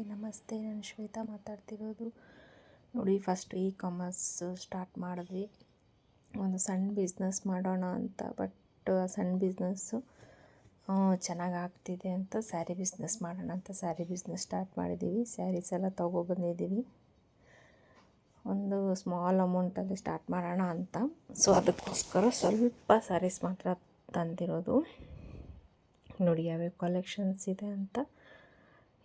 Hi, ನಮಸ್ತೆ. ನಾನು ಶ್ವೇತಾ ಮಾತಾಡ್ತಿರೋದು. ನೋಡಿ ಫಸ್ಟ್ ಇ ಕಾಮರ್ಸ್ ಸ್ಟಾರ್ಟ್ ಮಾಡಿದ್ವಿ. ಒಂದು ಸಣ್ಣ ಬಿಸ್ನೆಸ್ ಮಾಡೋಣ ಅಂತ ಬಟ್ ಸಣ್ಣ ಬಿಸ್ನೆಸ್ಸು ಚೆನ್ನಾಗಿ ಆಗ್ತಿದೆ ಅಂತ ಸ್ಯಾರಿ ಬಿಸ್ನೆಸ್ ಮಾಡೋಣ ಅಂತ ಸ್ಯಾರಿ ಬಿಸ್ನೆಸ್ ಸ್ಟಾರ್ಟ್ ಮಾಡಿದ್ದೀವಿ ಸ್ಯಾರೀಸ್ ಎಲ್ಲ ತೊಗೊಬಂದಿದ್ದೀವಿ ಒಂದು ಸ್ಮಾಲ್ ಅಮೌಂಟಲ್ಲಿ ಸ್ಟಾರ್ಟ್ ಮಾಡೋಣ ಅಂತ. ಸೊ ಅದಕ್ಕೋಸ್ಕರ ಸ್ವಲ್ಪ ಸ್ಯಾರೀಸ್ ಮಾತ್ರ ತಂದಿರೋದು. ನೋಡಿ, ಯಾವ್ಯಾವ ಕಲೆಕ್ಷನ್ಸ್ ಇದೆ ಅಂತ.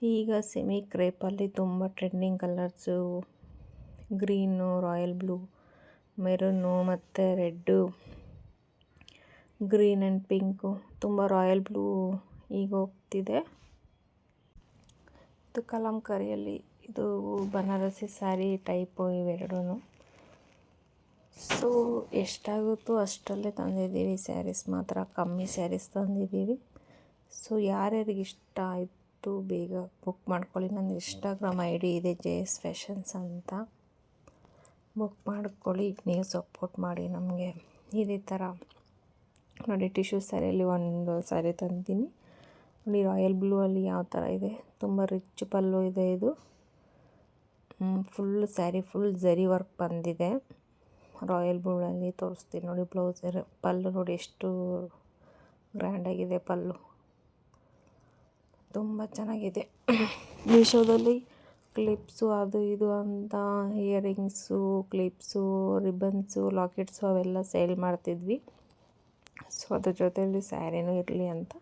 ಈಗ ಸೆಮಿ ಕ್ರೇಪಲ್ಲಿ ತುಂಬ trending colours green royal blue maroon ಮತ್ತು ರೆಡ್ಡು ಗ್ರೀನ್ ಆ್ಯಂಡ್ ಪಿಂಕು ತುಂಬ ರಾಯಲ್ ಬ್ಲೂ ಈಗ ಹೋಗ್ತಿದೆ. ಇದು ಕಲಂಕರಿಯಲ್ಲಿ, ಇದು ಬನಾರಸಿ ಸ್ಯಾರಿ ಟೈಪು ಇವೆರಡೂ ಸೊ ಎಷ್ಟಾಗುತ್ತೋ ಅಷ್ಟರಲ್ಲೇ ತಂದಿದ್ದೀವಿ ಸ್ಯಾರೀಸ್ ಮಾತ್ರ, ಕಮ್ಮಿ ಸ್ಯಾರೀಸ್ ತಂದಿದ್ದೀವಿ. ಸೊ ಯಾರ್ಯಾರಿಗೆ ಇಷ್ಟ ಆಯಿತು? ಬೇಗ ಬುಕ್ ಮಾಡ್ಕೊಳ್ಳಿ. ನನ್ನ ಇನ್ಸ್ಟಾಗ್ರಾಮ್ ಐ ಡಿ ಇದೆ ಜೆ ಎಸ್ ಫ್ಯಾಷನ್ಸ್ ಅಂತ. ಬುಕ್ ಮಾಡ್ಕೊಳ್ಳಿ, ನೀವು ಸಪೋರ್ಟ್ ಮಾಡಿ ನಮಗೆ. ಇದೇ ಥರ ನೋಡಿ ಟಿಶ್ಯೂ ಸ್ಯಾರಿಯಲ್ಲಿ ಒಂದು ಸ್ಯಾರಿ ತಂದಿದ್ದೀನಿ. ನೋಡಿ ರಾಯಲ್ ಬ್ಲೂ ಅಲ್ಲಿ ಯಾವ ಥರ ಇದೆ. ತುಂಬ ರಿಚ್ ಪಲ್ಲು ಇದೆ ಇದು. Full saree full zari work ಬಂದಿದೆ. ರಾಯಲ್ ಬ್ಲೂನಲ್ಲಿ ತೋರಿಸ್ತೀನಿ ನೋಡಿ ಬ್ಲೌಸ್ ಪಲ್ಲು ನೋಡಿ, ಎಷ್ಟು ಗ್ರ್ಯಾಂಡಾಗಿದೆ ಪಲ್ಲು. ತುಂಬ ಚೆನ್ನಾಗಿದೆ. ಮೀಶೋದಲ್ಲಿ ಕ್ಲಿಪ್ಸು ಅದು ಇದು ಅಂತ ಇಯರಿಂಗ್ಸು, ಕ್ಲಿಪ್ಸು, ರಿಬ್ಬನ್ಸು, ಲಾಕೆಟ್ಸು ಅವೆಲ್ಲ ಸೇಲ್ ಮಾಡ್ತಿದ್ವಿ. ಸೊ ಅದ್ರ ಜೊತೆಯಲ್ಲಿ ಸ್ಯಾರಿನೂ ಇರಲಿ ಅಂತ.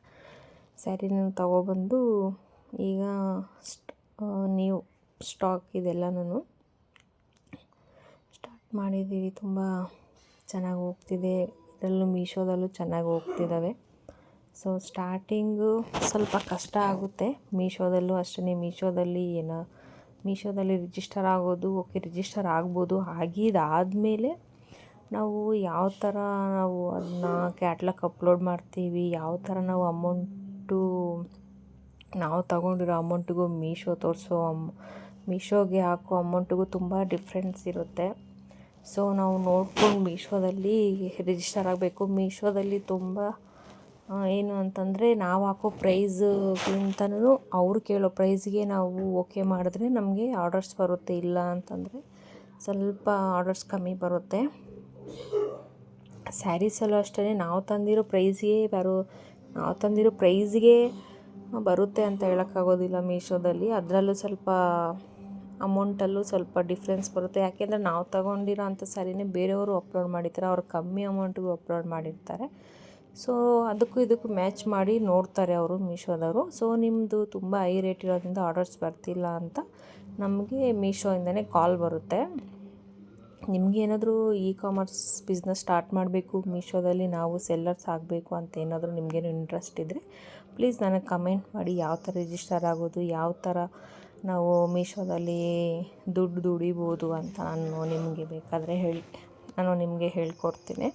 ಸ್ಯಾರಿನೂ ತಗೊಬಂದು ಈಗ ನ್ಯೂ ಸ್ಟಾಕ್ ಇದೆಲ್ಲನೂ ಸ್ಟಾರ್ಟ್ ಮಾಡಿದ್ದೀವಿ. ತುಂಬ ಚೆನ್ನಾಗಿ ಹೋಗ್ತಿದೆ. ಇದರಲ್ಲೂ ಮೀಶೋದಲ್ಲೂ ಚೆನ್ನಾಗಿ ಹೋಗ್ತಿದ್ದಾವೆ ಸೊ ಸ್ಟಾರ್ಟಿಂಗು ಸ್ವಲ್ಪ ಕಷ್ಟ ಆಗುತ್ತೆ. ಮೀಶೋದಲ್ಲೂ ಅಷ್ಟೇ ಮೀಶೋದಲ್ಲಿ ಏನೋ, ಮೀಶೋದಲ್ಲಿ ರಿಜಿಸ್ಟರ್ ಆಗೋದು ಓಕೆ ರಿಜಿಸ್ಟರ್ ಆಗ್ಬೋದು. ಆಗಿದ್ದಾದಮೇಲೆ ನಾವು ಯಾವ ಥರ ನಾವು ಅದನ್ನ ಕ್ಯಾಟ್ಲಾಗ್ ಅಪ್ಲೋಡ್ ಮಾಡ್ತೀವಿ, ಯಾವ ಥರ ನಾವು ಅಮೌಂಟು ನಾವು ತಗೊಂಡಿರೋ ಅಮೌಂಟಿಗೂ ಮೀಶೋ ತೋರಿಸೋ ಅಮ್, ಮೀಶೋಗೆ ಹಾಕೋ ಅಮೌಂಟಿಗೂ ತುಂಬ ಡಿಫ್ರೆನ್ಸ್ ಇರುತ್ತೆ. ಸೊ ನಾವು ನೋಡ್ಕೊಂಡು ಮೀಶೋದಲ್ಲಿ ರಿಜಿಸ್ಟರ್ ಆಗಬೇಕು. ಮೀಶೋದಲ್ಲಿ ತುಂಬ ಏನು ಅಂತಂದರೆ ನಾವು ಹಾಕೋ ಪ್ರೈಸ್ಗಿಂತನೂ ಅವರು ಕೇಳೋ ಪ್ರೈಸ್ಗೆ ನಾವು ಓಕೆ ಮಾಡಿದ್ರೆ ನಮಗೆ ಆರ್ಡರ್ಸ್ ಬರುತ್ತೆ ಇಲ್ಲ ಅಂತಂದರೆ ಸ್ವಲ್ಪ ಆರ್ಡರ್ಸ್ ಕಮ್ಮಿ ಬರುತ್ತೆ. ಸ್ಯಾರೀಸಲ್ಲೂ ಅಷ್ಟೇ ನಾವು ತಂದಿರೋ ಪ್ರೈಸ್ಗೆ ಬರೋ, ನಾವು ತಂದಿರೋ ಪ್ರೈಸ್ಗೆ ಬರುತ್ತೆ ಅಂತ ಹೇಳೋಕ್ಕಾಗೋದಿಲ್ಲ ಮೀಶೋದಲ್ಲಿ. ಅದರಲ್ಲೂ ಸ್ವಲ್ಪ ಅಮೌಂಟಲ್ಲೂ ಸ್ವಲ್ಪ ಡಿಫ್ರೆನ್ಸ್ ಬರುತ್ತೆ. ಯಾಕೆಂದರೆ ನಾವು ತಗೊಂಡಿರೋ ಅಂಥ ಸ್ಯಾರಿನೇ ಬೇರೆಯವರು ಅಪ್ಲೋಡ್ ಮಾಡಿರ್ತಾರೆ, ಅವ್ರು ಕಮ್ಮಿ ಅಮೌಂಟಿಗೂ ಅಪ್ಲೋಡ್ ಮಾಡಿರ್ತಾರೆ. ಸೊ ಅದಕ್ಕೂ ಇದಕ್ಕೂ ಮ್ಯಾಚ್ ಮಾಡಿ ನೋಡ್ತಾರೆ ಅವರು ಮೀಶೋದವರು. ಸೊ ನಿಮ್ಮದು ತುಂಬ ಹೈ ರೇಟ್ ಇರೋದ್ರಿಂದ ಆರ್ಡರ್ಸ್ ಬರ್ತಿಲ್ಲ ಅಂತ ನಮಗೆ ಮೀಶೋಯಿಂದನೇ ಕಾಲ್ ಬರುತ್ತೆ. ನಿಮಗೇನಾದರೂ ಇ ಕಾಮರ್ಸ್ ಬಿಸ್ನೆಸ್ ಸ್ಟಾರ್ಟ್ ಮಾಡಬೇಕು, ಮೀಶೋದಲ್ಲಿ ನಾವು ಸೆಲ್ಲರ್ಸ್ ಆಗಬೇಕು ಅಂತ ಏನಾದರೂ ನಿಮಗೇನು ಇಂಟ್ರೆಸ್ಟ್ ಇದ್ದರೆ ಪ್ಲೀಸ್ ನನಗೆ ಕಮೆಂಟ್ ಮಾಡಿ ಯಾವ ಥರ ರಿಜಿಸ್ಟರ್ ಆಗೋದು, ಯಾವ ಥರ ನಾವು ಮೀಶೋದಲ್ಲಿ ದುಡ್ಡು ದುಡಿಬೋದು ಅಂತ ನಾನು ನಿಮಗೆ ಬೇಕಾದರೆ ಹೇಳಿ, ನಾನು ನಿಮಗೆ ಹೇಳ್ಕೊಡ್ತೀನಿ.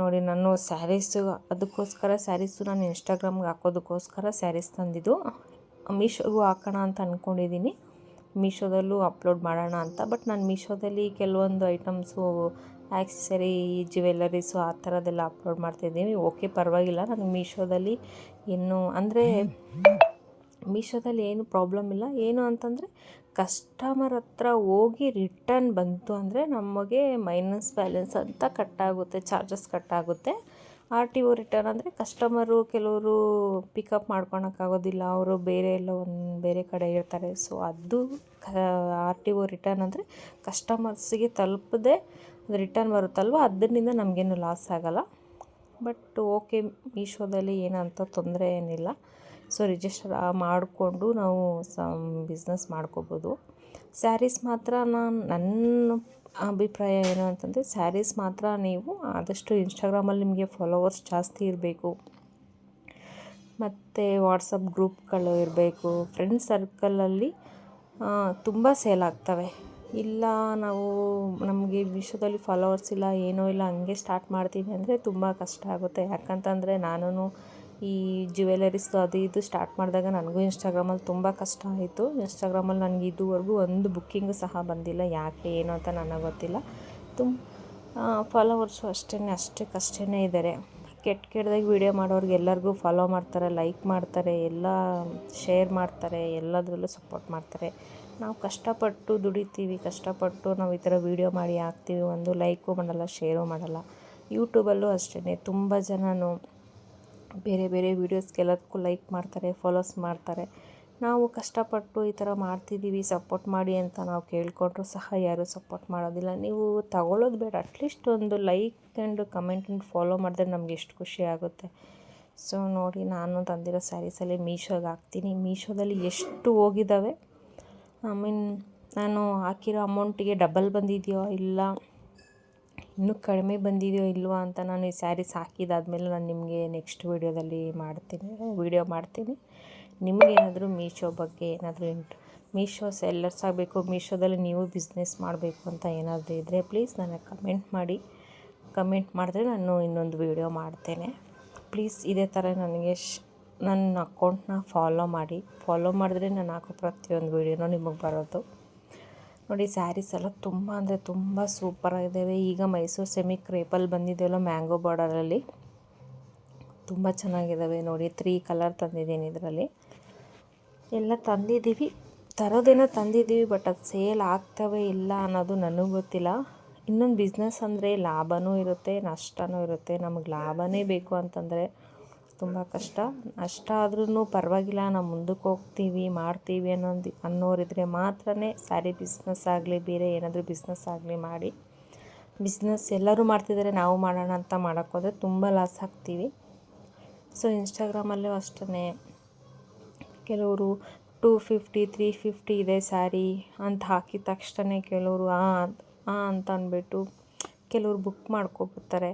ನೋಡಿ, ನಾನು ಸ್ಯಾರೀಸು ಅದಕ್ಕೋಸ್ಕರ ಸ್ಯಾರೀಸು ನಾನು ಇನ್ಸ್ಟಾಗ್ರಾಮ್ಗೆ ಹಾಕೋದಕ್ಕೋಸ್ಕರ ಸ್ಯಾರೀಸ್ ತಂದಿದ್ದು. ಮೀಶೋಗೂ ಹಾಕೋಣ ಅಂತ ಅಂದ್ಕೊಂಡಿದ್ದೀನಿ ಮೀಶೋದಲ್ಲೂ ಅಪ್ಲೋಡ್ ಮಾಡೋಣ ಅಂತ. ಬಟ್ ನಾನು ಮೀಶೋದಲ್ಲಿ ಕೆಲವೊಂದು ಐಟಮ್ಸು ಆ್ಯಕ್ಸೆಸರಿ ಜ್ಯುವೆಲ್ಲರೀಸು ಆ ಥರದ್ದೆಲ್ಲ ಅಪ್ಲೋಡ್ ಮಾಡ್ತಿದ್ದೀನಿ. ಓಕೆ ಪರವಾಗಿಲ್ಲ. ನನಗೆ ಮೀಶೋದಲ್ಲಿ ಇನ್ನೂ, ಅಂದರೆ ಮೀಶೋದಲ್ಲಿ ಏನು ಪ್ರಾಬ್ಲಮ್ ಇಲ್ಲ. ಏನು ಅಂತಂದರೆ ಕಸ್ಟಮರ್ ಹತ್ರ ಹೋಗಿ ರಿಟರ್ನ್ ಬಂತು ಅಂದರೆ ನಮಗೆ ಮೈನಸ್ ಬ್ಯಾಲೆನ್ಸ್ ಅಂತ ಕಟ್ಟಾಗುತ್ತೆ ಚಾರ್ಜಸ್ ಕಟ್ಟಾಗುತ್ತೆ ಆರ್ ಟಿ ಒ ರಿಟರ್ನ್ ಅಂದರೆ ಕಸ್ಟಮರು ಕೆಲವರು ಪಿಕಪ್ ಮಾಡ್ಕೊಳಕ್ಕಾಗೋದಿಲ್ಲ ಅವರು ಬೇರೆ ಎಲ್ಲ ಒಂದು ಬೇರೆ ಕಡೆ ಇರ್ತಾರೆ. ಸೊ ಅದು ಆರ್ ಟಿ ಒ ರಿಟರ್ನ್ ಅಂದರೆ ಕಸ್ಟಮರ್ಸಿಗೆ ತಲುಪದೆ ರಿಟರ್ನ್ ಬರುತ್ತಲ್ವ? ಅದರಿಂದ ನಮಗೇನು ಲಾಸ್ ಆಗೋಲ್ಲ. ಬಟ್ ಓಕೆ ಮೀಶೋದಲ್ಲಿ ಏನಂತ ತೊಂದರೆ ಏನಿಲ್ಲ. ಸೊ ರಿಜಿಸ್ಟರ್ ಮಾಡಿಕೊಂಡು ನಾವು ಸಮ್ ಬಿಸ್ನೆಸ್ ಮಾಡ್ಕೋಬೋದು. ಸ್ಯಾರೀಸ್ ಮಾತ್ರ ನಾನು ನನ್ನ ಅಭಿಪ್ರಾಯ ಏನು ಅಂತಂದರೆ ಸ್ಯಾರೀಸ್ ಮಾತ್ರ ನೀವು ಆದಷ್ಟು ಇನ್ಸ್ಟಾಗ್ರಾಮಲ್ಲಿ ನಿಮಗೆ ಫಾಲೋವರ್ಸ್ ಜಾಸ್ತಿ ಇರಬೇಕು. ಮತ್ತು ವಾಟ್ಸಪ್ ಗ್ರೂಪ್ಗಳು ಇರಬೇಕು. ಫ್ರೆಂಡ್ ಸರ್ಕಲಲ್ಲಿ ತುಂಬ ಸೇಲ್ ಆಗ್ತವೆ. ಇಲ್ಲ ನಾವು ನಮಗೆ ವಿಶ್ವದಲ್ಲಿ ಫಾಲೋವರ್ಸ್ ಇಲ್ಲ, ಏನೂ ಇಲ್ಲ, ಹಂಗೆ ಸ್ಟಾರ್ಟ್ ಮಾಡ್ತೀವಿ ಅಂದರೆ ತುಂಬ ಕಷ್ಟ ಆಗುತ್ತೆ. ಯಾಕಂತಂದರೆ ನಾನು ಈ ಜ್ಯುವೆಲರೀಸ್ದು ಅದು ಇದು ಸ್ಟಾರ್ಟ್ ಮಾಡಿದಾಗ ನನಗೂ ಇನ್ಸ್ಟಾಗ್ರಾಮಲ್ಲಿ ತುಂಬ ಕಷ್ಟ ಆಯಿತು. ಇನ್ಸ್ಟಾಗ್ರಾಮಲ್ಲಿ ನನಗೆ ಇದುವರೆಗೂ ಒಂದು ಬುಕ್ಕಿಂಗು ಸಹ ಬಂದಿಲ್ಲ. ಯಾಕೆ, ಏನು ಅಂತ ನನಗೆ ಗೊತ್ತಿಲ್ಲ. ತುಂಬ ಫಾಲೋವರ್ಸು ಅಷ್ಟೇ ಅಷ್ಟಕ್ಕಷ್ಟೇ ಇದ್ದಾರೆ ಕೆಟ್ಟ ಕೆಟ್ಟದಾಗಿ ವೀಡಿಯೋ ಮಾಡೋರಿಗೆ ಎಲ್ಲರಿಗೂ ಫಾಲೋ ಮಾಡ್ತಾರೆ ಲೈಕ್ ಮಾಡ್ತಾರೆ, ಎಲ್ಲ ಶೇರ್ ಮಾಡ್ತಾರೆ, ಎಲ್ಲದರಲ್ಲೂ ಸಪೋರ್ಟ್ ಮಾಡ್ತಾರೆ. ನಾವು ಕಷ್ಟಪಟ್ಟು ದುಡಿತೀವಿ, ಕಷ್ಟಪಟ್ಟು ನಾವು ಈ ಥರ ವೀಡಿಯೋ ಮಾಡಿ ಹಾಕ್ತೀವಿ. ಒಂದು ಲೈಕು ಮಾಡಲ್ಲ ಶೇರು ಮಾಡಲ್ಲ. ಯೂಟ್ಯೂಬಲ್ಲೂ ಅಷ್ಟೇ ತುಂಬ ಜನನು ಬೇರೆ ಬೇರೆ ವೀಡಿಯೋಸ್ಗೆಲ್ಲದಕ್ಕೂ ಲೈಕ್ ಮಾಡ್ತಾರೆ, ಫಾಲೋಸ್ ಮಾಡ್ತಾರೆ. ನಾವು ಕಷ್ಟಪಟ್ಟು ಈ ಥರ ಮಾಡ್ತಿದ್ದೀವಿ, ಸಪೋರ್ಟ್ ಮಾಡಿ ಅಂತ ನಾವು ಕೇಳಿಕೊಂಡ್ರು ಸಹ ಯಾರೂ ಸಪೋರ್ಟ್ ಮಾಡೋದಿಲ್ಲ. ನೀವು ತಗೊಳ್ಳೋದು ಬೇಡ ಅಟ್ಲೀಸ್ಟ್ ಒಂದು like and comment and follow ಮಾಡಿದ್ರೆ ನಮ್ಗೆ ಎಷ್ಟು ಖುಷಿ ಆಗುತ್ತೆ. ಸೊ ನೋಡಿ, ನಾನು ತಂದಿರೋ ಸ್ಯಾರೀಸಲ್ಲಿ ಮೀಶೋಗೆ ಹಾಕ್ತೀನಿ. ಮೀಶೋದಲ್ಲಿ ಎಷ್ಟು ಹೋಗಿದ್ದಾವೆ? ಐ ಮೀನ್ ನಾನು ಹಾಕಿರೋ ಅಮೌಂಟಿಗೆ ಡಬಲ್ ಬಂದಿದೆಯೋ ಇಲ್ಲ? ಇನ್ನೂ ಕಡಿಮೆ ಬಂದಿದೆಯೋ ಇಲ್ವೋ ಅಂತ ನಾನು ಈ ಸ್ಯಾರೀಸ್ ಹಾಕಿದಾದ್ಮೇಲೆ ನಾನು ನಿಮಗೆ ನೆಕ್ಸ್ಟ್ ವೀಡಿಯೋದಲ್ಲಿ ಮಾಡ್ತೀನಿ ವೀಡಿಯೋ ಮಾಡ್ತೀನಿ. ನಿಮಗೇನಾದರೂ ಮೀಶೋ ಬಗ್ಗೆ ಏನಾದರೂ ಇಂಟ್ ಮೀಶೋ ಸೆಲ್ಲರ್ಸ್ ಆಗಬೇಕು ಮೀಶೋದಲ್ಲಿ ನೀವು ಬಿಸ್ನೆಸ್ ಮಾಡಬೇಕು ಅಂತ ಏನಾದರೂ ಇದ್ದರೆ ಪ್ಲೀಸ್ ನನಗೆ ಕಮೆಂಟ್ ಮಾಡಿ. ಕಮೆಂಟ್ ಮಾಡಿದ್ರೆ ನಾನು ಇನ್ನೊಂದು ವೀಡಿಯೋ ಮಾಡ್ತೇನೆ. ಪ್ಲೀಸ್ ಇದೇ ಥರ ನನಗೆ ಶ್, ನನ್ನ ಅಕೌಂಟ್ನ ಫಾಲೋ ಮಾಡಿ. ಫಾಲೋ ಮಾಡಿದ್ರೆ ನಾನು ಹಾಕೋ ಪ್ರತಿಯೊಂದು ವೀಡಿಯೋನೂ ನಿಮಗೆ ಬರೋದು. ನೋಡಿ ಸ್ಯಾರೀಸ್ ಎಲ್ಲ ತುಂಬ ಅಂದರೆ ತುಂಬ ಸೂಪರಾಗಿದ್ದಾವೆ ಈಗ ಮೈಸೂರು ಸೆಮಿ ಕ್ರೇಪಲ್ಲಿ ಬಂದಿದೆಯಲ್ಲ ಮ್ಯಾಂಗೋ ಬಾರ್ಡರಲ್ಲಿ ತುಂಬ ಚೆನ್ನಾಗಿದ್ದಾವೆ ನೋಡಿ ತ್ರೀ ಕಲರ್ ತಂದಿದ್ದೀನಿ ಇದರಲ್ಲಿ. ಎಲ್ಲ ತಂದಿದ್ದೀವಿ. ತರೋದೇನೋ ತಂದಿದ್ದೀವಿ ಬಟ್ ಅದು ಸೇಲ್ ಆಗ್ತವೆ ಇಲ್ಲ ಅನ್ನೋದು ನನಗೆ ಗೊತ್ತಿಲ್ಲ. ಇನ್ನೊಂದು ಬಿಸ್ನೆಸ್ ಅಂದರೆ ಲಾಭವೂ ಇರುತ್ತೆ ನಷ್ಟವೂ ಇರುತ್ತೆ. ನಮಗೆ ಲಾಭವೇ ಬೇಕು ಅಂತಂದರೆ ತುಂಬ ಕಷ್ಟ. ಅಷ್ಟ ಆದ್ರೂ ಪರವಾಗಿಲ್ಲ, ನಾವು ಮುಂದಕ್ಕೆ ಹೋಗ್ತೀವಿ, ಮಾಡ್ತೀವಿ ಅನ್ನೋದು, ಅನ್ನೋರಿದ್ರೆ ಮಾತ್ರ ಸ್ಯಾರಿ ಬಿಸ್ನೆಸ್ ಆಗಲಿ, ಬೇರೆ ಏನಾದರೂ ಬಿಸ್ನೆಸ್ ಆಗಲಿ ಮಾಡಿ. ಬಿಸ್ನೆಸ್ ಎಲ್ಲರೂ ಮಾಡ್ತಿದ್ದಾರೆ ನಾವು ಮಾಡೋಣ ಅಂತ ಮಾಡೋಕ್ಕೋದ್ರೆ ತುಂಬ ಲಾಸ್ ಆಗ್ತೀವಿ. ಸೊ ಇನ್ಸ್ಟಾಗ್ರಾಮಲ್ಲೂ ಅಷ್ಟೇ ಕೆಲವರು ಟೂ ಫಿಫ್ಟಿ ತ್ರೀ ಫಿಫ್ಟಿ ಇದೆ ಸ್ಯಾರಿ ಅಂತ ಹಾಕಿದ ತಕ್ಷಣ ಕೆಲವರು, ಆ ಹಾಂ ಅಂತ ಅಂದ್ಬಿಟ್ಟು ಕೆಲವರು ಬುಕ್ ಮಾಡ್ಕೊಬಿಡ್ತಾರೆ.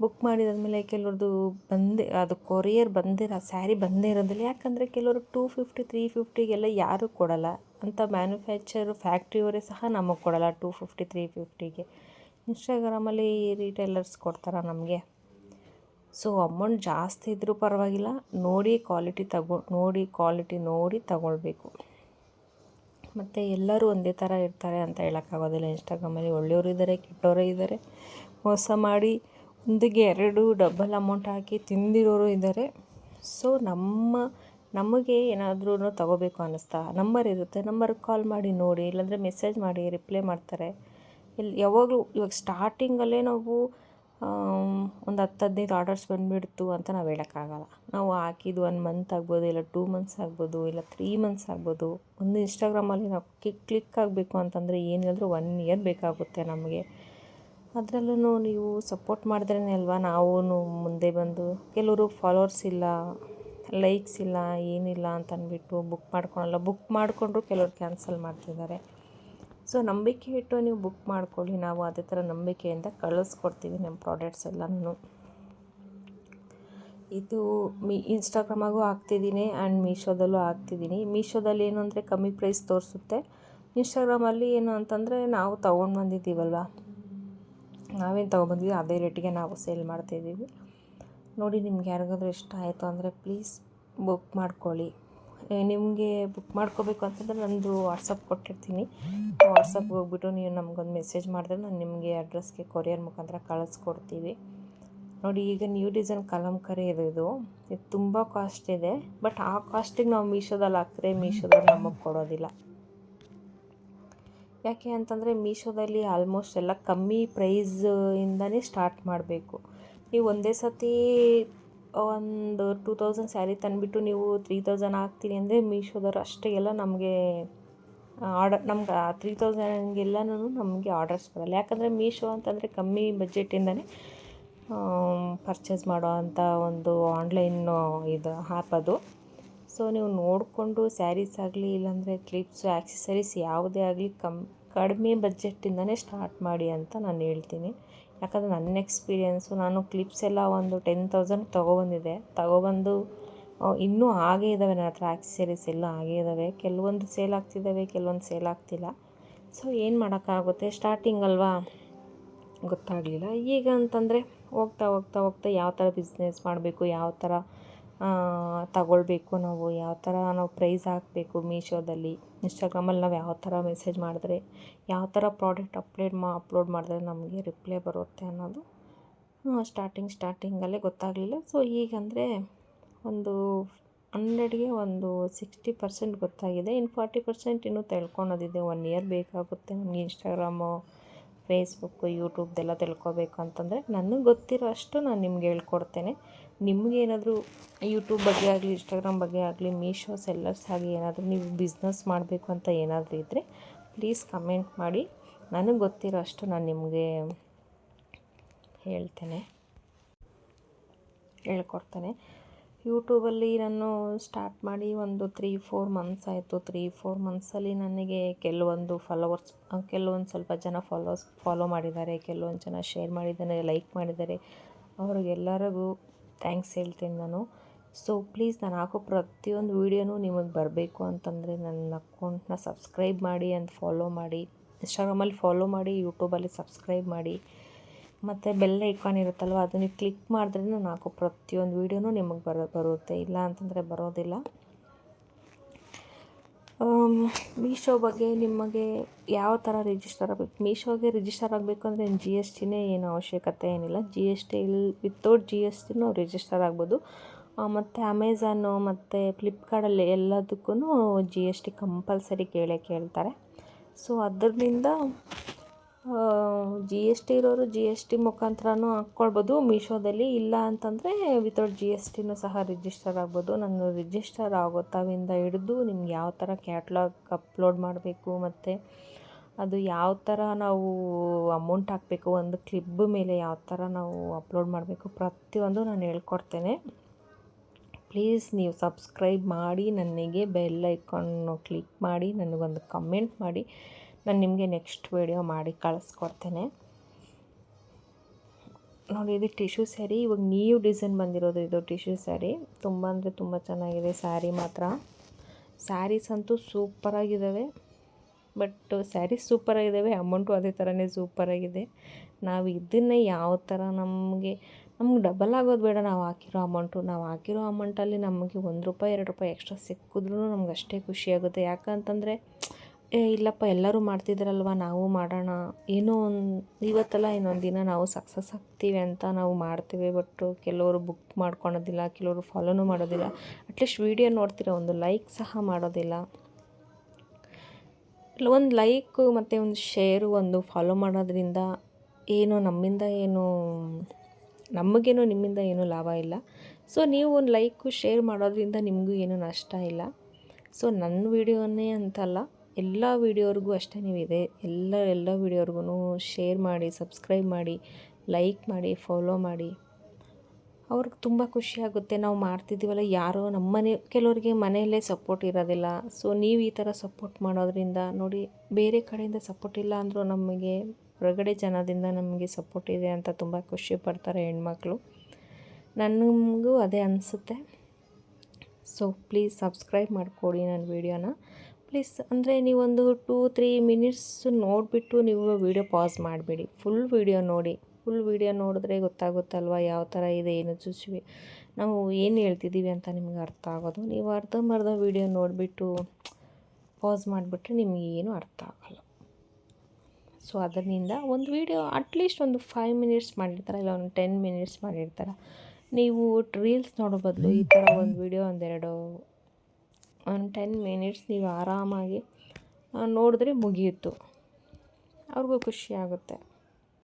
ಬುಕ್ ಮಾಡಿದಾದ್ಮೇಲೆ ಕೆಲವ್ರದ್ದು ಬಂದೆ, ಅದು ಕೊರಿಯರ್ ಬಂದಿರೋ ಸ್ಯಾರಿ ಬಂದೇ ಇರೋದಿಲ್ಲ. ಯಾಕಂದರೆ ಕೆಲವರು ಟೂ ಫಿಫ್ಟಿ ತ್ರೀ ಫಿಫ್ಟಿಗೆಲ್ಲ ಯಾರೂ ಕೊಡಲ್ಲ. ಅಂಥ ಮ್ಯಾನುಫ್ಯಾಕ್ಚರ್ ಫ್ಯಾಕ್ಟ್ರಿಯವರೇ ಸಹ ನಮಗೆ ಕೊಡಲ್ಲ ಟೂ ಫಿಫ್ಟಿ ತ್ರೀ ಫಿಫ್ಟಿಗೆ ಇನ್ಸ್ಟಾಗ್ರಾಮಲ್ಲಿ ರೀಟೇಲರ್ಸ್ ಕೊಡ್ತಾರ ನಮಗೆ? ಸೊ ಅಮೌಂಟ್ ಜಾಸ್ತಿ ಇದ್ದರೂ ಪರವಾಗಿಲ್ಲ. ನೋಡಿ ಕ್ವಾಲಿಟಿ ತಗೊ, ನೋಡಿ ಕ್ವಾಲಿಟಿ ನೋಡಿ ತಗೊಳ್ಬೇಕು. ಮತ್ತು ಎಲ್ಲರೂ ಒಂದೇ ಥರ ಇರ್ತಾರೆ ಅಂತ ಹೇಳೋಕ್ಕಾಗೋದಿಲ್ಲ. ಇನ್ಸ್ಟಾಗ್ರಾಮಲ್ಲಿ ಒಳ್ಳೆಯವರು ಇದ್ದಾರೆ ಕೆಟ್ಟವರು ಇದ್ದಾರೆ ಮೋಸ ಮಾಡಿ ಒಂದಿಗೆ ಎರಡು ಡಬಲ್ ಅಮೌಂಟ್ ಹಾಕಿ ತಿಂದಿರೋರು ಇದ್ದಾರೆ ಸೊ ನಮ್ಮ, ನಮಗೆ ಏನಾದ್ರೂ ತಗೋಬೇಕು ಅನ್ನಿಸ್ತಾ? ನಂಬರ್ ಇರುತ್ತೆ. ನಂಬರ್ಗೆ ಕಾಲ್ ಮಾಡಿ ನೋಡಿ, ಇಲ್ಲಾಂದರೆ ಮೆಸೇಜ್ ಮಾಡಿ ರಿಪ್ಲೈ ಮಾಡ್ತಾರೆ. ಇಲ್ಲಿ ಯಾವಾಗಲೂ, ಇವಾಗ ಸ್ಟಾರ್ಟಿಂಗಲ್ಲೇ ನಾವು ಒಂದು ಹತ್ತು ಹದಿನೈದು ಆರ್ಡರ್ಸ್ ಬಂದುಬಿಡ್ತು ಅಂತ ನಾವು ಹೇಳೋಕ್ಕಾಗಲ್ಲ. ನಾವು ಹಾಕಿದ್ದು ಒನ್ ಮಂತ್ ಆಗ್ಬೋದು, ಇಲ್ಲ ಟೂ ಮಂತ್ಸ್ ಆಗ್ಬೋದು, ಇಲ್ಲ ತ್ರೀ ಮಂತ್ಸ್ ಆಗ್ಬೋದು. ಒಂದು ಇನ್ಸ್ಟಾಗ್ರಾಮಲ್ಲಿ ನಾವು ಕ್ಲಿಕ್ ಕ್ಲಿಕ್ ಆಗಬೇಕು ಅಂತಂದರೆ ಏನಿಲ್ಲದ್ರೂ ಒನ್ ಇಯರ್ ಬೇಕಾಗುತ್ತೆ ನಮಗೆ. ಅದರಲ್ಲೂ ನೀವು ಸಪೋರ್ಟ್ ಮಾಡಿದ್ರೇ ಅಲ್ವಾ? ನಾವು ಮುಂದೆ ಬಂದು ಕೆಲವರು ಫಾಲೋವರ್ಸ್ ಇಲ್ಲ ಲೈಕ್ಸ್ ಇಲ್ಲ, ಏನಿಲ್ಲ ಅಂತ ಅಂದ್ಬಿಟ್ಟು ಬುಕ್ ಮಾಡ್ಕೊಳಲ್ಲ. ಬುಕ್ ಮಾಡಿಕೊಂಡ್ರು ಕೆಲವರು ಕ್ಯಾನ್ಸಲ್ ಮಾಡ್ತಿದ್ದಾರೆ. ಸೊ ನಂಬಿಕೆ ಇಟ್ಟು ನೀವು ಬುಕ್ ಮಾಡ್ಕೊಳ್ಳಿ. ನಾವು ಅದೇ ಥರ ನಂಬಿಕೆಯಿಂದ ಕಳಿಸ್ಕೊಡ್ತೀವಿ ನಮ್ಮ ಪ್ರಾಡಕ್ಟ್ಸ್ ಎಲ್ಲನೂ ಇದು ಮೀ ಇನ್ಸ್ಟಾಗ್ರಾಮಾಗೂ ಹಾಕ್ತಿದ್ದೀನಿ ಆ್ಯಂಡ್ ಮೀಶೋದಲ್ಲೂ ಹಾಕ್ತಿದ್ದೀನಿ. ಮೀಶೋದಲ್ಲಿ ಏನು ಅಂದರೆ ಕಮ್ಮಿ ಪ್ರೈಸ್ ತೋರಿಸುತ್ತೆ. ಇನ್ಸ್ಟಾಗ್ರಾಮಲ್ಲಿ ಏನು ಅಂತಂದರೆ ನಾವು ತೊಗೊಂಡು ಬಂದಿದ್ದೀವಲ್ವ ನಾವೇನು ತೊಗೊಬಂದ್ವಿ ಅದೇ ರೇಟಿಗೆ ನಾವು ಸೇಲ್ ಮಾಡ್ತಾಯಿದ್ದೀವಿ ನೋಡಿ, ನಿಮ್ಗೆ ಯಾರಿಗಾದ್ರೂ ಇಷ್ಟ ಆಯಿತು ಅಂದರೆ ಪ್ಲೀಸ್ ಬುಕ್ ಮಾಡ್ಕೊಳ್ಳಿ. ನಿಮಗೆ ಬುಕ್ ಮಾಡ್ಕೋಬೇಕು ಅಂತಂದರೆ ನಂದು ವಾಟ್ಸಪ್ ಕೊಟ್ಟಿರ್ತೀನಿ. ವಾಟ್ಸಪ್ಗೆ ಹೋಗ್ಬಿಟ್ಟು ನೀವು ನಮಗೊಂದು ಮೆಸೇಜ್ ಮಾಡಿದ್ರೆ ನಾನು ನಿಮಗೆ ಅಡ್ರೆಸ್ಗೆ, ಕೊರಿಯರ್ ಮುಖಾಂತರ ಕಳಿಸ್ಕೊಡ್ತೀವಿ. ನೋಡಿ, ಈಗ ನ್ಯೂ ಡಿಸೈನ್ ಕಲಂಕರಿ ಇದೆ ಇದು. ಇದು ತುಂಬ ಕಾಸ್ಟ್ ಇದೆ, ಬಟ್ ಆ ಕಾಸ್ಟಿಗೆ ನಾವು ಮೀಶೋದಲ್ಲಿ ಹಾಕಿದ್ರೆ ಮೀಶೋದಲ್ಲಿ ನಮಗೆ ಕೊಡೋದಿಲ್ಲ. ಯಾಕೆ ಅಂತಂದರೆ ಮೀಶೋದಲ್ಲಿ ಆಲ್ಮೋಸ್ಟ್ ಎಲ್ಲ ಕಮ್ಮಿ ಪ್ರೈಸ್ ಇಂದನೇ ಸ್ಟಾರ್ಟ್ ಮಾಡಬೇಕು. ನೀವು ಒಂದೇ ಸತಿ ಒಂದು ಟೂ ತೌಸಂಡ್ ಸ್ಯಾರಿ ತಂದುಬಿಟ್ಟು ನೀವು ತ್ರೀ ತೌಸಂಡ್ ಹಾಕ್ತೀನಿ ಅಂದರೆ ಮೀಶೋದವ್ರು ಎಲ್ಲ ನಮಗೆ ಆರ್ಡರ್ ನಮ್ಗೆ ತ್ರೀ ತೌಸಂಡ್ಗೆಲ್ಲನೂ ನಮಗೆ ಆರ್ಡರ್ಸ್ ಬರಲ್ಲ. ಯಾಕಂದರೆ ಮೀಶೋ ಅಂತಂದರೆ ಕಮ್ಮಿ ಬಜೆಟಿಂದನೇ ಪರ್ಚೇಸ್ ಮಾಡೋ ಅಂಥ ಒಂದು ಆನ್ಲೈನ್ ಇದು ಆ್ಯಪ್ ಅದು. ಸೊ ನೀವು ನೋಡಿಕೊಂಡು ಸ್ಯಾರೀಸ್ ಆಗಲಿ ಇಲ್ಲಾಂದರೆ ಕ್ಲಿಪ್ಸು ಆ್ಯಕ್ಸಸರೀಸ್ ಯಾವುದೇ ಆಗಲಿ ಕಮ್ ಕಡಿಮೆ ಬಜೆಟ್ಟಿಂದನೇ ಸ್ಟಾರ್ಟ್ ಮಾಡಿ ಅಂತ ನಾನು ಹೇಳ್ತೀನಿ. ಯಾಕಂದರೆ ನನ್ನ ಎಕ್ಸ್ಪೀರಿಯೆನ್ಸು, ನಾನು ಕ್ಲಿಪ್ಸ್ ಎಲ್ಲ ಒಂದು ಟೆನ್ ತೌಸಂಡ್ ತೊಗೊಬಂದಿದ್ದೆ ತೊಗೊಬಂದು ಇನ್ನೂ ಹಾಗೇ ಇದ್ದಾವೆ ನನ್ನ ಹತ್ರ ಆಕ್ಸೆಸರೀಸ್ ಎಲ್ಲ ಹಾಗೇ ಇದ್ದಾವೆ ಕೆಲವೊಂದು ಸೇಲ್ ಆಗ್ತಿದ್ದಾವೆ ಕೆಲವೊಂದು ಸೇಲ್ ಆಗ್ತಿಲ್ಲ. ಸೊ, ಏನು ಮಾಡೋಕ್ಕಾಗುತ್ತೆ? ಸ್ಟಾರ್ಟಿಂಗ್ ಅಲ್ವಾ? ಗೊತ್ತಾಗಲಿಲ್ಲ. ಈಗ ಅಂತಂದರೆ ಹೋಗ್ತಾ ಹೋಗ್ತಾ ಹೋಗ್ತಾ ಯಾವ ಥರ ಬಿಸ್ನೆಸ್ ಮಾಡಬೇಕು, ಯಾವ ಥರ ತಗೊಳ್ಬೇಕು ನಾವು, ಯಾವ ಥರ ನಾವು ಪ್ರೈಸ್ ಹಾಕಬೇಕು ಮೀಶೋದಲ್ಲಿ, ಇನ್ಸ್ಟಾಗ್ರಾಮಲ್ಲಿ ನಾವು ಯಾವ ಥರ ಮೆಸೇಜ್ ಮಾಡಿದ್ರೆ, ಯಾವ ಥರ ಪ್ರಾಡಕ್ಟ್ ಅಪ್ಲೋಡ್ ಮಾ, ಅಪ್ಲೋಡ್ ಮಾಡಿದ್ರೆ ನಮಗೆ ರಿಪ್ಲೈ ಬರುತ್ತೆ ಅನ್ನೋದು ಸ್ಟಾರ್ಟಿಂಗ್ ಸ್ಟಾರ್ಟಿಂಗಲ್ಲೇ ಗೊತ್ತಾಗಲಿಲ್ಲ. ಸೊ ಈಗಂದರೆ ಒಂದು ಹಂಡ್ರೆಡ್ಗೆ ಒಂದು ಸಿಕ್ಸ್ಟಿ ಪರ್ಸೆಂಟ್ ಗೊತ್ತಾಗಿದೆ. ಇನ್ನು ಫಾರ್ಟಿ ಪರ್ಸೆಂಟ್ ಇನ್ನೂ ತಿಳ್ಕೊಳೋದಿದೆ. ಒನ್ ಇಯರ್ ಬೇಕಾಗುತ್ತೆ. ನಮಗೆ ಇನ್ಸ್ಟಾಗ್ರಾಮು ಫೇಸ್ಬುಕ್ಕು ಯೂಟ್ಯೂಬ್ದೆಲ್ಲ ತಿಳ್ಕೊಬೇಕು ಅಂತಂದರೆ, ನನಗೆ ಗೊತ್ತಿರೋ ಅಷ್ಟು ನಾನು ನಿಮ್ಗೆ ಹೇಳ್ಕೊಡ್ತೇನೆ. ನಿಮಗೇನಾದರೂ ಯೂಟ್ಯೂಬ್ ಬಗ್ಗೆ ಆಗಲಿ ಇನ್ಸ್ಟಾಗ್ರಾಮ್ ಬಗ್ಗೆ ಆಗಲಿ ಮೀಶೋ ಸೆಲ್ಲರ್ಸ್ ಆಗಿ ಏನಾದರೂ ನೀವು ಬಿಸ್ನೆಸ್ ಮಾಡಬೇಕು ಅಂತ ಏನಾದರೂ ಇದ್ದರೆ ಪ್ಲೀಸ್ ಕಮೆಂಟ್ ಮಾಡಿ. ನನಗೆ ಗೊತ್ತಿರೋ ಅಷ್ಟು ನಾನು ನಿಮಗೆ ಹೇಳ್ತೇನೆ. ಹೇಳ್ಕೊಡ್ತೇನೆ. ಯೂಟ್ಯೂಬಲ್ಲಿ ನಾನು ಸ್ಟಾರ್ಟ್ ಮಾಡಿ ಒಂದು ತ್ರೀ ಫೋರ್ ಮಂತ್ಸ್ ಆಯಿತು. ತ್ರೀ ಫೋರ್ ಮಂತ್ಸಲ್ಲಿ ನನಗೆ ಕೆಲವೊಂದು ಫಾಲೋವರ್ಸ್ ಕೆಲವೊಂದು ಸ್ವಲ್ಪ ಜನ ಫಾಲೋವರ್ಸ್ ಫಾಲೋ ಮಾಡಿದ್ದಾರೆ, ಕೆಲವೊಂದು ಜನ ಶೇರ್ ಮಾಡಿದ್ದಾರೆ ಲೈಕ್ ಮಾಡಿದ್ದಾರೆ. ಅವ್ರಿಗೆಲ್ಲರಿಗೂ ಥ್ಯಾಂಕ್ಸ್ ಹೇಳ್ತೀನಿ ನಾನು. ಸೊ ಪ್ಲೀಸ್ ನಾನು ಹಾಕೋ ಪ್ರತಿಯೊಂದು ವೀಡಿಯೋನೂ ನಿಮಗೆ ಬರಬೇಕು ಅಂತಂದರೆ ನನ್ನ ಅಕೌಂಟ್ನ ಸಬ್ಸ್ಕ್ರೈಬ್ ಮಾಡಿ ಆ್ಯಂಡ್ ಫಾಲೋ ಮಾಡಿ. ಇನ್ಸ್ಟಾಗ್ರಾಮಲ್ಲಿ ಫಾಲೋ ಮಾಡಿ ಯೂಟ್ಯೂಬಲ್ಲಿ ಸಬ್ಸ್ಕ್ರೈಬ್ ಮಾಡಿ. ಮತ್ತು ಬೆಲ್ ಐಕಾನ್ ಇರುತ್ತಲ್ವ, ಅದನ್ನು ಕ್ಲಿಕ್ ಮಾಡಿದ್ರೆ ನಾನು ಹಾಕೋ ಪ್ರತಿಯೊಂದು ವೀಡಿಯೋನೂ ನಿಮಗೆ ಬರ, ಬರುತ್ತೆ. ಇಲ್ಲ ಅಂತಂದರೆ ಬರೋದಿಲ್ಲ. ಮೀಶೋ ಬಗ್ಗೆ ನಿಮಗೆ ಯಾವ ಥರ ರಿಜಿಸ್ಟರ್ ಆಗಬೇಕು? ಮೀಶೋಗೆ ರಿಜಿಸ್ಟರ್ ಆಗಬೇಕು ಅಂದರೆ ಜಿ ಎಸ್ ಟಿನೇ ಏನು ಅವಶ್ಯಕತೆ ಏನಿಲ್ಲ. ಜಿ ಎಸ್ ಟಿ ಇಲ್ಲಿ ವಿತೌಟ್ ಜಿ ಎಸ್ ಟಿನೂ ರಿಜಿಸ್ಟರ್ ಆಗ್ಬೋದು. ಮತ್ತು ಅಮೆಝಾನು ಮತ್ತು ಫ್ಲಿಪ್ಕಾರ್ಟಲ್ಲಿ ಎಲ್ಲದಕ್ಕೂ ಜಿ ಎಸ್ ಟಿ ಕಂಪಲ್ಸರಿ ಕೇಳೇ ಕೇಳ್ತಾರೆ. ಸೊ ಅದರಿಂದ ಜಿ ಎಸ್ ಟಿ ಇರೋರು ಜಿ ಎಸ್ ಟಿ ಮುಖಾಂತರನೂ ಹಾಕ್ಕೊಳ್ಬೋದು. ಮೀಶೋದಲ್ಲಿ ಇಲ್ಲ ಅಂತಂದರೆ ವಿತೌಟ್ ಜಿ ಎಸ್ ಟಿನೂ ಸಹ ರಿಜಿಸ್ಟರ್ ಆಗ್ಬೋದು. ನಾನು ರಿಜಿಸ್ಟರ್ ಆಗೋ ತಾವಿಂದ ಹಿಡಿದು ನಿಮ್ಗೆ ಯಾವ ಥರ ಕ್ಯಾಟ್ಲಾಗ್ ಅಪ್ಲೋಡ್ ಮಾಡಬೇಕು ಮತ್ತು ಅದು ಯಾವ ಥರ ನಾವು ಅಮೌಂಟ್ ಹಾಕಬೇಕು, ಒಂದು ಕ್ಲಿಪ್ ಮೇಲೆ ಯಾವ ಥರ ನಾವು ಅಪ್ಲೋಡ್ ಮಾಡಬೇಕು ಪ್ರತಿಯೊಂದು ನಾನು ಹೇಳ್ಕೊಡ್ತೇನೆ. ಪ್ಲೀಸ್ ನೀವು ಸಬ್ಸ್ಕ್ರೈಬ್ ಮಾಡಿ ನನಗೆ ಬೆಲ್ ಐಕಾನ್ ಕ್ಲಿಕ್ ಮಾಡಿ, ನನಗೊಂದು ಕಮೆಂಟ್ ಮಾಡಿ. ನಾನು ನಿಮಗೆ ನೆಕ್ಸ್ಟ್ ವೀಡಿಯೋ ಮಾಡಿ ಕಳಿಸ್ಕೊಡ್ತೇನೆ. ನೋಡಿ, ಇದು ಟಿಶ್ಯೂ ಸ್ಯಾರಿ. ಇವಾಗ ನೀವು ಡಿಸೈನ್ ಬಂದಿರೋದು ಇದು ಟಿಶ್ಯೂ ಸ್ಯಾರಿ. ತುಂಬ ಅಂದರೆ ತುಂಬ ಚೆನ್ನಾಗಿದೆ ಸ್ಯಾರಿ ಮಾತ್ರ. ಸ್ಯಾರೀಸ್ ಅಂತೂ ಸೂಪರಾಗಿದ್ದಾವೆ. ಬಟ್ ಸ್ಯಾರೀಸ್ ಸೂಪರಾಗಿದ್ದಾವೆ, ಅಮೌಂಟು ಅದೇ ಥರನೇ ಸೂಪರಾಗಿದೆ. ನಾವು ಇದನ್ನೇ ಯಾವ ಥರ ನಮಗೆ, ನಮ್ಗೆ ಡಬಲ್ ಆಗೋದು ಬೇಡ. ನಾವು ಹಾಕಿರೋ ಅಮೌಂಟು, ನಾವು ಹಾಕಿರೋ ಅಮೌಂಟಲ್ಲಿ ನಮಗೆ ಒಂದು ರೂಪಾಯಿ, ಎರಡು ರೂಪಾಯಿ ಎಕ್ಸ್ಟ್ರಾ ಸಿಕ್ಕಿದ್ರೂ ನಮ್ಗೆ ಅಷ್ಟೇ ಖುಷಿಯಾಗುತ್ತೆ ಯಾಕಂತಂದರೆ ಏ, ಇಲ್ಲಪ್ಪ, ಎಲ್ಲರೂ ಮಾಡ್ತಿದ್ದಾರಲ್ವ ನಾವು ಮಾಡೋಣ. ಏನೋ ಒಂದು, ಇವತ್ತಲ್ಲ ಇನ್ನೊಂದು ದಿನ ನಾವು ಸಕ್ಸಸ್ ಆಗ್ತೀವಿ ಅಂತ ನಾವು ಮಾಡ್ತೀವಿ ಬಟ್ ಕೆಲವರು ಬುಕ್ ಮಾಡ್ಕೊಳೋದಿಲ್ಲ, ಕೆಲವರು ಫಾಲೋನೂ ಮಾಡೋದಿಲ್ಲ. ಅಟ್ಲೀಸ್ಟ್ ವೀಡಿಯೋ ನೋಡ್ತೀರ, ಒಂದು ಲೈಕ್ ಸಹ ಮಾಡೋದಿಲ್ಲ. ಒಂದು ಲೈಕು ಮತ್ತು ಒಂದು ಶೇರು ಒಂದು ಫಾಲೋ ಮಾಡೋದ್ರಿಂದ ಏನು ನಮ್ಮಿಂದ ಏನು, ನಮಗೇನು ನಿಮ್ಮಿಂದ ಏನು ಲಾಭ ಇಲ್ಲ. ಸೊ ನೀವು ಒಂದು ಲೈಕು ಶೇರ್ ಮಾಡೋದ್ರಿಂದ ನಿಮಗೂ ಏನೂ ನಷ್ಟ ಇಲ್ಲ. ಸೊ ನನ್ನ ವೀಡಿಯೋನೇ ಅಂತಲ್ಲ. ಎಲ್ಲ ವೀಡಿಯೋರಿಗೂ ಅಷ್ಟೇ ನೀವು ಇದೆ ಎಲ್ಲ ಎಲ್ಲ ವೀಡಿಯೋರ್ಗು ಶೇರ್ ಮಾಡಿ, ಸಬ್ಸ್ಕ್ರೈಬ್ ಮಾಡಿ, ಲೈಕ್ ಮಾಡಿ, ಫಾಲೋ ಮಾಡಿ. ಅವ್ರಿಗೆ ತುಂಬ ಖುಷಿಯಾಗುತ್ತೆ ನಾವು ಮಾಡ್ತಿದ್ದೀವಲ್ಲ, ಯಾರೋ ನಮ್ಮ ಮನೆ, ಕೆಲವರಿಗೆ ಮನೆಯಲ್ಲೇ ಸಪೋರ್ಟ್ ಇರೋದಿಲ್ಲ. ಸೊ ನೀವು ಈ ಥರ ಸಪೋರ್ಟ್ ಮಾಡೋದ್ರಿಂದ ನೋಡಿ, ಬೇರೆ ಕಡೆಯಿಂದ ಸಪೋರ್ಟ್ ಇಲ್ಲ ಅಂದರೂ ನಮಗೆ, ಹೊರಗಡೆ ಜನದಿಂದ ನಮಗೆ ಸಪೋರ್ಟ್ ಇದೆ ಅಂತ ತುಂಬ ಖುಷಿ ಪಡ್ತಾರೆ ಹೆಣ್ಮಕ್ಳು. ನನಗೂ ಅದೇ ಅನಿಸುತ್ತೆ. ಸೊ ಪ್ಲೀಸ್ ಸಬ್ಸ್ಕ್ರೈಬ್ ಮಾಡಿಕೊಡಿ ನನ್ನ ವೀಡಿಯೋನ. ಪ್ಲೀಸ್, ಅಂದರೆ ನೀವೊಂದು ಟೂ, ತ್ರೀ ಮಿನಿಟ್ಸ್ ನೋಡಿಬಿಟ್ಟು ನೀವು ವೀಡಿಯೋ ಪಾಸ್ ಮಾಡಬೇಡಿ. ಫುಲ್ ವೀಡಿಯೋ ನೋಡಿ. ಫುಲ್ ವೀಡಿಯೋ ನೋಡಿದ್ರೆ ಗೊತ್ತಾಗುತ್ತಲ್ವ ಯಾವ ಥರ ಇದೆ, ಏನು ಚುಚ್ವಿ ನಾವು ಏನು ಹೇಳ್ತಿದ್ದೀವಿ ಅಂತ ನಿಮ್ಗೆ ಅರ್ಥ ಆಗೋದು. ನೀವು ಅರ್ಧಂಬರ್ಧ ವೀಡಿಯೋ ನೋಡಿಬಿಟ್ಟು ಪಾಸ್ ಮಾಡಿಬಿಟ್ರೆ ನಿಮಗೆ ಏನು ಅರ್ಥ ಆಗೋಲ್ಲ. ಸೊ ಅದರಿಂದ ಒಂದು ವೀಡಿಯೋ ಅಟ್ಲೀಸ್ಟ್ ಒಂದು ಫೈವ್ ಮಿನಿಟ್ಸ್ ಮಾಡಿರ್ತಾರೆ, ಇಲ್ಲ ಒಂದು ಟೆನ್ ಮಿನಿಟ್ಸ್ ಮಾಡಿರ್ತಾರೆ. ನೀವು ರೀಲ್ಸ್ ನೋಡೋ ಬದಲು ಈ ಥರ ಒಂದು ವೀಡಿಯೋ ಒಂದೆರಡು ಒಂದು ಟೆನ್ ಮಿನಿಟ್ಸ್ ನೀವು ಆರಾಮಾಗಿ ನೋಡಿದ್ರೆ ಮುಗಿಯಿತು ಅವ್ರಿಗೂ ಖುಷಿ ಆಗುತ್ತೆ.